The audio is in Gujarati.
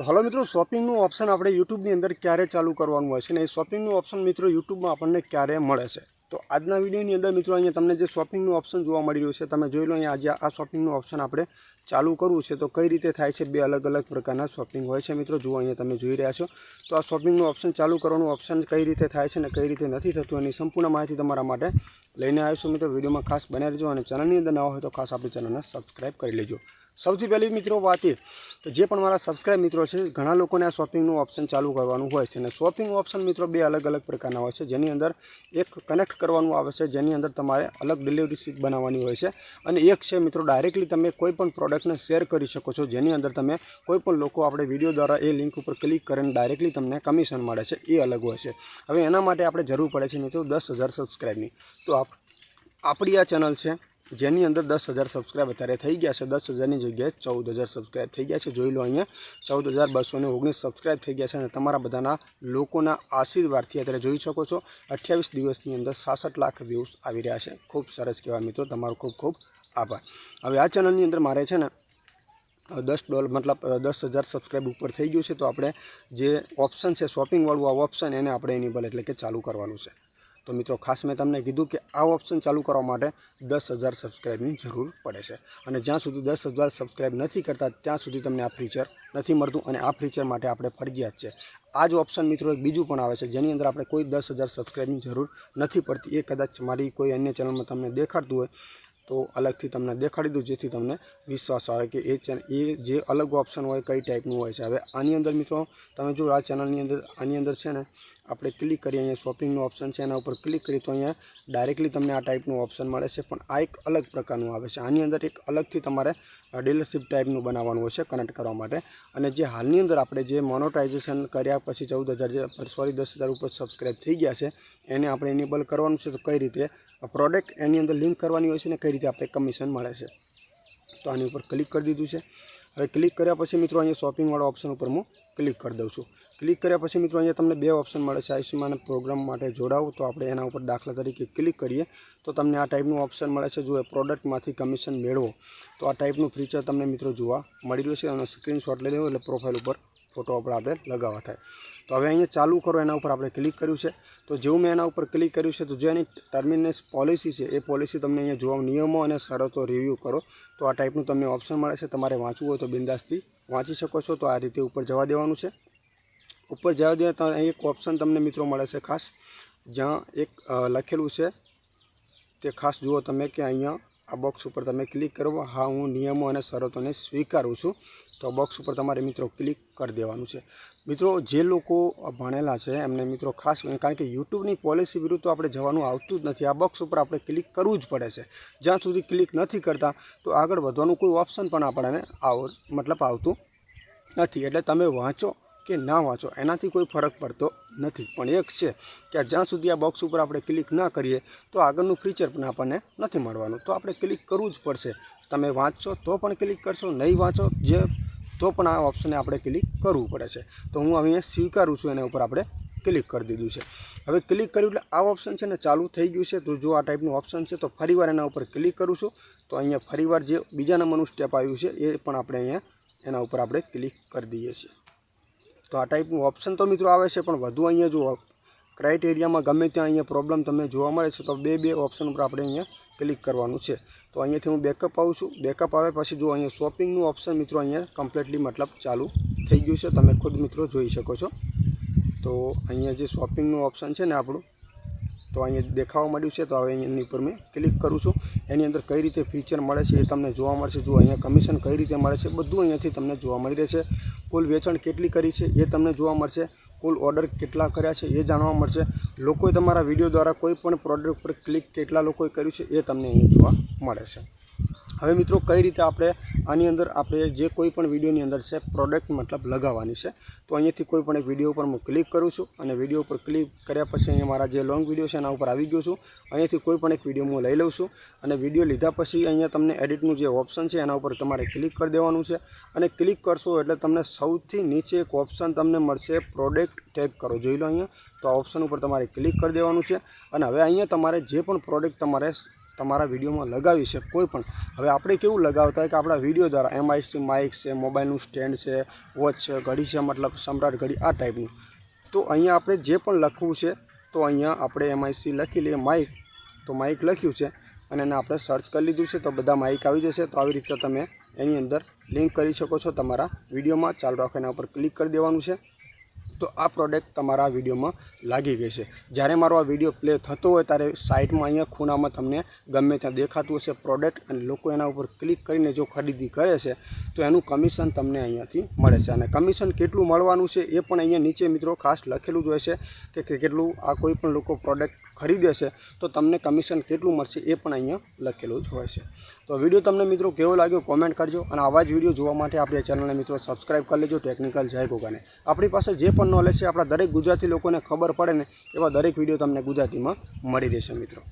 તો હલો મિત્રો શોપિંગનું ઓપ્શન આપણે યુટ્યુબની અંદર ક્યારે ચાલુ કરવાનું હોય છે ને એ શોપિંગનું ઓપ્શન મિત્રો યુટ્યુબમાં આપણને ક્યારે મળે છે? તો આજના વિડીયોની અંદર મિત્રો અહીંયા તમને જે શોપિંગનું ઓપ્શન જોવા મળી રહ્યું છે, તમે જોઈ લો અહીંયા આજે આ શોપિંગનું ઓપ્શન આપણે ચાલુ કરવું છે. તો કઈ રીતે થાય છે? બે અલગ અલગ પ્રકારના શોપિંગ હોય છે મિત્રો, જુઓ અહીંયા તમે જોઈ રહ્યા છો. તો આ શોપિંગનું ઓપ્શન ચાલુ કરવાનું ઓપ્શન કઈ રીતે થાય છે અને કઈ રીતે નથી થતું એની સંપૂર્ણ માહિતી તમારા માટે લઈને આવીશું મિત્રો. વિડીયોમાં ખાસ બનાવી લેજો અને ચેનલની અંદર ન હોય તો ખાસ આપણી ચેનલને સબસ્ક્રાઈબ કરી લેજો. સૌથી પહેલી મિત્રો વાત એ કે જે પણ મારા સબસ્ક્રાઈબ મિત્રો છે, ઘણા લોકોને આ શોપિંગનું ઓપ્શન ચાલુ કરવાનું હોય છે. અને શોપિંગ ઓપ્શન મિત્રો બે અલગ અલગ પ્રકારના હોય છે. જેની અંદર એક કનેક્ટ કરવાનું આવે છે, જેની અંદર તમારે અલગ ડિલિવરી સીટ બનાવવાની હોય છે. અને એક છે મિત્રો ડાયરેક્ટલી તમે કોઈ પણ પ્રોડક્ટને શેર કરી શકો છો. જેની અંદર તમે કોઈ પણ લોકો આપણે વીડિયો દ્વારા એ લિંક ઉપર ક્લિક કરીને ડાયરેક્ટલી તમને કમિશન મળે છે. એ અલગ હોય છે. હવે એના માટે આપણે જરૂર પડે છે મિત્રો દસ હજાર સબસ્ક્રાઈબની તો આપ, આપણી આ ચેનલ છે જેની અંદર દસ હજાર સબસ્ક્રાઈબ અત્યારે થઈ ગયા છે. દસ હજારની જગ્યાએ ચૌદ હજાર સબસ્ક્રાઈબ થઈ ગયા છે. જોઈ લો અહીંયા, ચૌદ હજાર બસો ને ઓગણીસ સબસ્ક્રાઈબ થઈ ગયા છે અને તમારા બધાના લોકોના આશીર્વાદથી અત્યારે જોઈ શકો છો. અઠ્યાવીસ દિવસની અંદર સાસઠ લાખ વ્યૂઝ આવી રહ્યા છે. ખૂબ સરસ કહેવાય મિત્રો. તમારો ખૂબ ખૂબ આભાર. હવે આ ચેનલની અંદર મારે છે ને, દસ ડોલર મતલબ, દસ હજાર સબસ્ક્રાઈબ ઉપર થઈ ગયું છે. તો આપણે જે ઓપ્શન છે શોપિંગવાળું આ ઓપ્શન એને આપણે એનેબલ એટલે કે ચાલુ કરવાનું છે. તો મિત્રો, ખાસ મેં તમને કીધું કે આ ઓપ્શન ચાલુ કરવા માટે દસ હજાર સબસ્ક્રાઈબની જરૂર પડે છે. અને જ્યાં સુધી દસ હજાર સબસ્ક્રાઈબ નથી કરતા, ત્યાં સુધી તમને આ ફીચર નથી મળતું અને આ ફીચર માટે આપણે ફરજિયાત છે. આ જ ઓપ્શન મિત્રો, એક બીજું પણ આવે છે, જેની અંદર આપણે કોઈ દસ હજાર સબસ્ક્રાઈબની જરૂર નથી પડતી. એ કદાચ મારી કોઈ અન્ય ચેનલમાં તમને દેખાડતું હોય તો અલગથી તમને દેખાડી દઉં, જેથી તમને વિશ્વાસ આવે કે એ ચેનલ એ જે અલગ ઓપ્શન હોય, કઈ ટાઈપનું હોય છે. હવે આની અંદર મિત્રો, તમે જો આ ચેનલની અંદર, આની અંદર છે ને, આપણે ક્લિક કરીએ અહીંયા શોપિંગનું ઓપ્શન છે, એના ઉપર ક્લિક કરીએ તો અહીંયા ડાયરેક્ટલી તમને આ ટાઈપનું ઓપ્શન મળે છે. પણ આ એક અલગ પ્રકારનું આવે છે. આની અંદર એક અલગથી તમારે ડીલરશીપ ટાઈપનું બનાવવાનું હોય છે કનેક્ટ કરવા માટે. અને જે હાલની અંદર આપણે જે મોનોટાઇઝેશન કર્યા પછી ચૌદ હજાર સોરી દસ હજાર ઉપર સબસ્ક્રાઈબ થઈ ગયા છે, એને આપણે એનેબલ કરવાનું છે. તો કઈ રીતે? પ્રોડક્ટ એની અંદર લિંક કરવાની હોય છે ને કઈ રીતે આપણે કમિશન મળે છે. તો આની ઉપર ક્લિક કરી દીધું છે. હવે ક્લિક કર્યા પછી મિત્રો અહીંયા શોપિંગવાળા ઓપ્શન ઉપર હું ક્લિક કરી દઉં છું. ક્લિક કર્યા પછી મિત્રો અહીંયા તમને બે ઓપ્શન મળે છે, આયુષ્યમાન પ્રોગ્રામ માટે જોડાવો તો આપણે એના ઉપર દાખલા તરીકે ક્લિક કરીએ, તો તમને આ ટાઈપનું ઓપ્શન મળે છે. જો એ પ્રોડક્ટમાંથી કમિશન મેળવો, તો આ ટાઈપનું ફીચર તમને મિત્રો જોવા મળી રહ્યું છે. અને સ્ક્રીનશોટ લઈ લેવો, એટલે પ્રોફાઇલ ઉપર ફોટો આપણે આપણે લગાવવા થાય. તો હવે અહીંયા ચાલુ કરો, એના ઉપર આપણે ક્લિક કર્યું છે. તો જેવું મેં એના ઉપર ક્લિક કર્યું છે, તો જે એની ટર્મિનેસ પોલિસી છે, એ પોલિસી તમને અહીંયા જોવા નિયમો અને શરતો રિવ્યૂ કરો. તો આ ટાઈપનું તમને ઓપ્શન મળે છે. તમારે વાંચવું હોય તો બિંદાસથી વાંચી શકો છો. તો આ રીતે ઉપર જવા દેવાનું છે. ઉપર જવા દે તો અહીં એક ઓપ્શન તમને મિત્રો મળે છે ખાસ. જ્યાં એક લખેલું છે તે ખાસ જુઓ તમે કે અહીંયા આ બોક્સ ઉપર તમે ક્લિક કરો. હા, હું નિયમો અને શરતોને સ્વીકારું છું. તો બોક્સ ઉપર તમારે મિત્રો ક્લિક કરી દેવાનું છે. મિત્રો, જે લોકો ભણેલા છે, એમને મિત્રો ખાસ કારણ કે યુટ્યુબની પોલિસી વિરુદ્ધ તો આપણે જવાનું આવતું જ નથી. આ બોક્સ ઉપર આપણે ક્લિક કરવું જ પડે છે. જ્યાં સુધી ક્લિક નથી કરતા, તો આગળ વધવાનું કોઈ ઓપ્શન પણ આપણને આવ, મતલબ આવતું નથી. એટલે તમે વાંચો કે ના વાંચો, એનાથી કોઈ ફરક પડતો નથી. પણ એક છે કે જ્યાં સુધી આ બોક્સ ઉપર આપણે ક્લિક ના કરીએ, તો આગળનું ફીચર પણ આપણને નથી મળવાનું. તો આપણે ક્લિક કરવું જ પડશે. તમે વાંચશો તો પણ ક્લિક કરશો, નહીં વાંચો જે તો પણ આ ઓપ્શને આપણે ક્લિક કરવું પડે છે. તો હું અહીંયા સ્વીકારું છું, એના ઉપર આપણે ક્લિક કરી દીધું છે. હવે ક્લિક કર્યું એટલે આ ઓપ્શન છે ને ચાલુ થઈ ગયું છે. તો જો આ ટાઈપનું ઓપ્શન છે તો ફરીવાર એના ઉપર ક્લિક કરું છું. તો અહીંયા ફરીવાર જે બીજા નંબરનું સ્ટેપ આવ્યું છે, એ પણ આપણે અહીંયા એના ઉપર આપણે ક્લિક કરી દઈએ છીએ. તો આ ટાઈપનું ઓપ્શન તો મિત્રો આવે છે, પણ વધુ અહીંયા જો ક્રાઇટેરિયામાં ગમે ત્યાં અહીંયા પ્રોબ્લેમ તમને જોવા મળે છે, તો બે બે ઓપ્શન ઉપર આપણે અહીંયા ક્લિક કરવાનું છે. તો અહીંયાથી હું બેકઅપ આવું છું. બેકઅપ આવે પછી જો અહીંયા શોપિંગનું ઓપ્શન મિત્રો અહીંયા કમ્પ્લીટલી મતલબ ચાલુ થઈ ગયું છે. તમે ખુદ મિત્રો જોઈ શકો છો. તો અહીંયા જે શોપિંગનું ઓપ્શન છે ને આપણું, તો અહીંયા દેખાવા મળ્યું છે. તો હવે એની ઉપર મેં ક્લિક કરું છું. એની અંદર કઈ રીતે ફીચર મળે છે એ તમને જોવા મળશે. જો અહીંયા કમિશન કઈ રીતે મળે છે, બધું અહીંયાથી તમને જોવા મળી રહેશે. કુલ વેચાણ કેટલી કરી છે એ તમને જોવા મળશે. કુલ ઓર્ડર કેટલા કર્યા છે એ જાણવા મળશે. લોકોએ તમારા વીડિયો દ્વારા કોઈ પણ પ્રોડક્ટ પર ક્લિક કેટલા લોકોએ કર્યું છે એ તમને અહીં જોવા મળે છે. હવે મિત્રો કઈ રીતે આપણે આની અંદર આપણે જે કોઈ પણ વિડીયોની અંદર છે પ્રોડક્ટ મતલબ લગાવવાની છે, તો અહીંયાથી કોઈ પણ એક વીડિયો ઉપર હું ક્લિક કરું છું અને વીડિયો ઉપર ક્લિક કર્યા પછી અહીંયા મારા જે લોંગ વીડિયો છે એના ઉપર આવી ગયો છું. અહીંયાથી કોઈ પણ એક વીડિયો હું લઈ લઉં છું અને વીડિયો લીધા પછી અહીંયા તમને એડિટનું જે ઓપ્શન છે એના ઉપર તમારે ક્લિક કરી દેવાનું છે અને ક્લિક કરશો એટલે તમને સૌથી નીચે એક ઓપ્શન તમને મળશે પ્રોડક્ટ ટેગ કરો. જોઈ લો અહીંયા, તો આ ઓપ્શન ઉપર તમારે ક્લિક કરી દેવાનું છે અને હવે અહીંયા તમારે જે પણ પ્રોડક્ટ તમારે તમારા વિડીયોમાં લગાવી છે કોઈ પણ. હવે આપણે કેવું લગાવતા હોય કે આપણા વીડિયો દ્વારા એમઆઈ છે માઇક છે, મોબાઈલનું સ્ટેન્ડ છે, વોચ છે, ઘડી છે, મતલબ સમ્રાટ ઘડી, આ ટાઈપનું. તો અહીંયા આપણે જે પણ લખવું છે, તો અહીંયા આપણે એમઆઈસી લખી લઈએ, માઇક. તો માઇક લખ્યું છે અને એને આપણે સર્ચ કરી લીધું છે, તો બધા માઇક આવી જશે. તો આવી રીતે તમે એની અંદર લિંક કરી શકો છો તમારા વિડીયોમાં. ચાલુ રાખો એના ઉપર ક્લિક કરી દેવાનું છે. તો આ પ્રોડક્ટ તમારા વિડીયોમાં લાગી ગઈ છે. જ્યારે મારો આ વીડિયો પ્લે થતો હોય ત્યારે સાઇડમાં અહીંયા ખૂણામાં તમને ગમે ત્યાં દેખાતું હશે પ્રોડક્ટ અને લોકો એના ઉપર ક્લિક કરીને જો ખરીદી કરે છે, તો એનું કમિશન તમને અહીંયાથી મળે છે. અને કમિશન કેટલું મળવાનું છે એ પણ અહીંયા નીચે મિત્રો ખાસ લખેલું જ હોય છે કે કે કેટલું આ કોઈ પણ લોકો પ્રોડક્ટ ખરીદે છે, તો તમને કમિશન કેટલું મળશે એ પણ અહીંયા લખેલું જ હોય છે. તો વીડિયો તમને મિત્રો કેવો લાગ્યો કોમેન્ટ કરજો અને આવા જ વીડિયો જોવા માટે આપણી ચેનલને મિત્રો સબસ્ક્રાઇબ કરી લેજો ટેકનિકલ જય ગોગાને. આપણી પાસે જે પણ નોલેજ છે આપણા દરેક ગુજરાતી લોકોને ખબર પડે ને એવા દરેક વીડિયો તમને ગુજરાતીમાં મળી રહેશે મિત્રો.